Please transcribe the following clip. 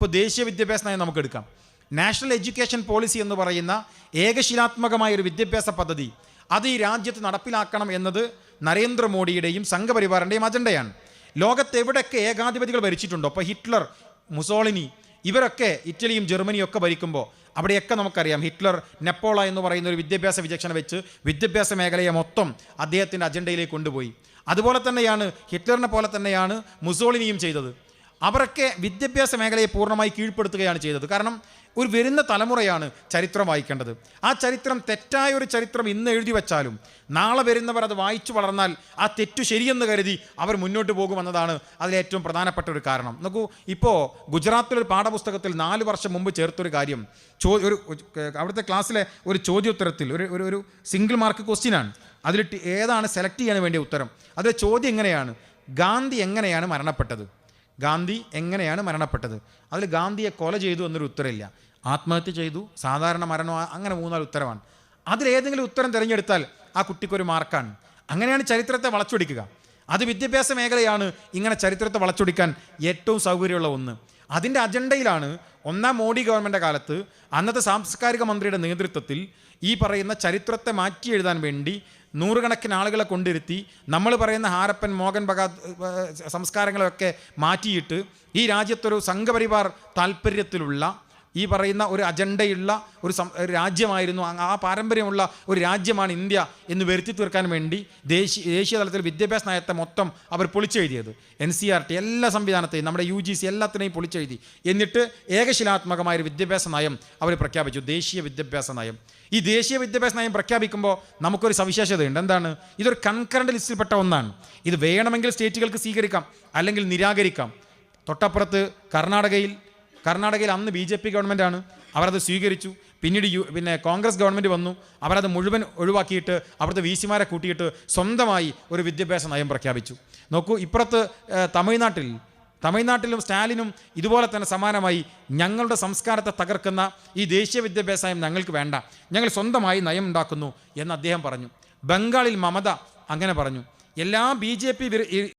ഇപ്പോൾ ദേശീയ വിദ്യാഭ്യാസ നയം നമുക്ക് എടുക്കാം നാഷണൽ എഡ്യൂക്കേഷൻ പോളിസി എന്ന് പറയുന്ന ഏകശിലാത്മകമായ ഒരു വിദ്യാഭ്യാസ പദ്ധതി. അത് ഈ രാജ്യത്ത് നടപ്പിലാക്കണം എന്നത് നരേന്ദ്രമോദിയുടെയും സംഘപരിവാറിന്റെയും അജണ്ടയാണ്. ലോകത്ത് എവിടെയൊക്കെ ഏകാധിപതികൾ ഭരിച്ചിട്ടുണ്ടോ? അപ്പോൾ ഹിറ്റ്ലർ മുസോളിനി ഇവരൊക്കെ ഇറ്റലിയും ജർമ്മനിയും ഒക്കെ ഭരിക്കുമ്പോൾ അവിടെയൊക്കെ നമുക്കറിയാം ഹിറ്റ്ലർ നെപ്പോള എന്ന് പറയുന്ന ഒരു വിദ്യാഭ്യാസ വിചക്ഷണ വെച്ച് വിദ്യാഭ്യാസ മേഖലയെ മൊത്തം അദ്ദേഹത്തിന്റെ അജണ്ടയിലേക്ക് കൊണ്ടുപോയി. അതുപോലെ തന്നെയാണ് ഹിറ്റ്ലറിനെ പോലെ തന്നെയാണ് മുസോളിനിയും ചെയ്തത്. അവരൊക്കെ വിദ്യാഭ്യാസ മേഖലയെ പൂർണമായി കീഴ്പ്പെടുത്തുകയാണ് ചെയ്തത്. കാരണം ഒരു വരുന്ന തലമുറയാണ് ചരിത്രം വായിക്കേണ്ടത്. ആ ചരിത്രം തെറ്റായ ഒരു ചരിത്രം ഇന്ന് എഴുതി വച്ചാലും നാളെ വരുന്നവർ അത് വായിച്ചു വളർന്നാൽ ആ തെറ്റു ശരിയെന്ന് കരുതി അവർ മുന്നോട്ട് പോകുമെന്നതാണ് അതിലേറ്റവും പ്രധാനപ്പെട്ട ഒരു കാരണം. നോക്കൂ ഇപ്പോൾ ഗുജറാത്തിലൊരു പാഠപുസ്തകത്തിൽ നാല് വർഷം മുമ്പ് ചേർത്തൊരു കാര്യം ചോ ഒരു അവിടുത്തെ ക്ലാസ്സിലെ ഒരു ചോദ്യോത്തരത്തിൽ ഒരു ഒരു ഒരു സിംഗിൾ മാർക്ക് ക്വസ്റ്റ്യനാണ് അതിൽ ഏതാണ് സെലക്ട് ചെയ്യാൻ വേണ്ടിയ ഉത്തരം? അതിലെ ചോദ്യം എങ്ങനെയാണ്? ഗാന്ധി എങ്ങനെയാണ് മരണപ്പെട്ടത്? ഗാന്ധി എങ്ങനെയാണ് മരണപ്പെട്ടത്? അതിൽ ഗാന്ധിയെ കൊല ചെയ്തു എന്നൊരു ഉത്തരമില്ല ആത്മഹത്യ ചെയ്തു സാധാരണ മരണം അങ്ങനെ മൂന്നാൽ ഉത്തരമാണ് അതിലേതെങ്കിലും ഉത്തരം തിരഞ്ഞെടുത്താൽ ആ കുട്ടിക്കൊരു മാർക്കാണ്. അങ്ങനെയാണ് ചരിത്രത്തെ വളച്ചൊടിക്കുക. അത് വിദ്യാഭ്യാസ മേഖലയാണ് ഇങ്ങനെ ചരിത്രത്തെ വളച്ചൊടിക്കാൻ ഏറ്റവും സൗകര്യമുള്ള ഒന്ന്. അതിന്റെ അജണ്ടയിലാണ് ഒന്നാം മോഡി ഗവൺമെന്റ് കാലത്ത് അന്നത്തെ സാംസ്കാരിക മന്ത്രിയുടെ നേതൃത്വത്തിൽ ഈ പറയുന്ന ചരിത്രത്തെ മാറ്റി എഴുതാൻ വേണ്ടി നൂറുകണക്കിന് ആളുകളെ കൊണ്ടിരുത്തി നമ്മൾ പറയുന്ന ഹാരപ്പൻ മോഹൻ ബഗാ സംസ്കാരങ്ങളൊക്കെ മാറ്റിയിട്ട് ഈ രാജ്യത്തൊരു സംഘപരിവാർ താല്പര്യത്തിലുള്ള ഈ പറയുന്ന ഒരു അജണ്ടയുള്ള ഒരു രാജ്യമായിരുന്നു. ആ- പാരമ്പര്യമുള്ള ഒരു രാജ്യമാണ് ഇന്ത്യ എന്ന് വരുത്തി തീർക്കാൻ വേണ്ടി ദേശീയ ദേശീയ തലത്തിൽ വിദ്യാഭ്യാസ നയത്തെ മൊത്തം അവർ പൊളിച്ചെഴുതിയത്. എൻ സി ആർ ടി എല്ലാ സംവിധാനത്തെയും നമ്മുടെ യു ജി സി എല്ലാത്തിനെയും പൊളിച്ചെഴുതി. എന്നിട്ട് ഏകശിലാത്മകമായ ഒരു വിദ്യാഭ്യാസ നയം അവർ പ്രഖ്യാപിച്ചു. ദേശീയ വിദ്യാഭ്യാസ നയം. ഈ ദേശീയ വിദ്യാഭ്യാസ നയം പ്രഖ്യാപിക്കുമ്പോൾ നമുക്കൊരു സവിശേഷതയുണ്ട്. എന്താണ്? ഇതൊരു കൺകറണ്ട് ലിസ്റ്റിൽപ്പെട്ട ഒന്നാണ്. ഇത് വേണമെങ്കിൽ സ്റ്റേറ്റുകൾക്ക് സ്വീകരിക്കാം. അല്ലെങ്കിൽ നിരാകരിക്കാം. തൊട്ടപ്പുറത്ത് കർണാടകയിൽ കർണാടകയിൽ അന്ന് ബി ജെ പി ഗവൺമെന്റാണ് അവരത് സ്വീകരിച്ചു. പിന്നീട് യു പിന്നെ കോൺഗ്രസ് ഗവൺമെന്റ് വന്നു. അവരത് മുഴുവൻ ഒഴിവാക്കിയിട്ട് അവിടുത്തെ വി സിമാരെ കൂട്ടിയിട്ട് സ്വന്തമായി ഒരു വിദ്യാഭ്യാസ നയം പ്രഖ്യാപിച്ചു. നോക്കൂ ഇപ്പുറത്ത് തമിഴ്നാട്ടിൽ തമിഴ്നാട്ടിലും സ്റ്റാലിനും ഇതുപോലെ തന്നെ സമാനമായി ഞങ്ങളുടെ സംസ്കാരത്തെ തകർക്കുന്ന ഈ ദേശീയ വിദ്യാഭ്യാസ നയം ഞങ്ങൾക്ക് വേണ്ട. ഞങ്ങൾ സ്വന്തമായി നയം ഉണ്ടാക്കുന്നു എന്ന് അദ്ദേഹം പറഞ്ഞു. ബംഗാളിൽ മമത അങ്ങനെ പറഞ്ഞു. എല്ലാ ബി ജെ പി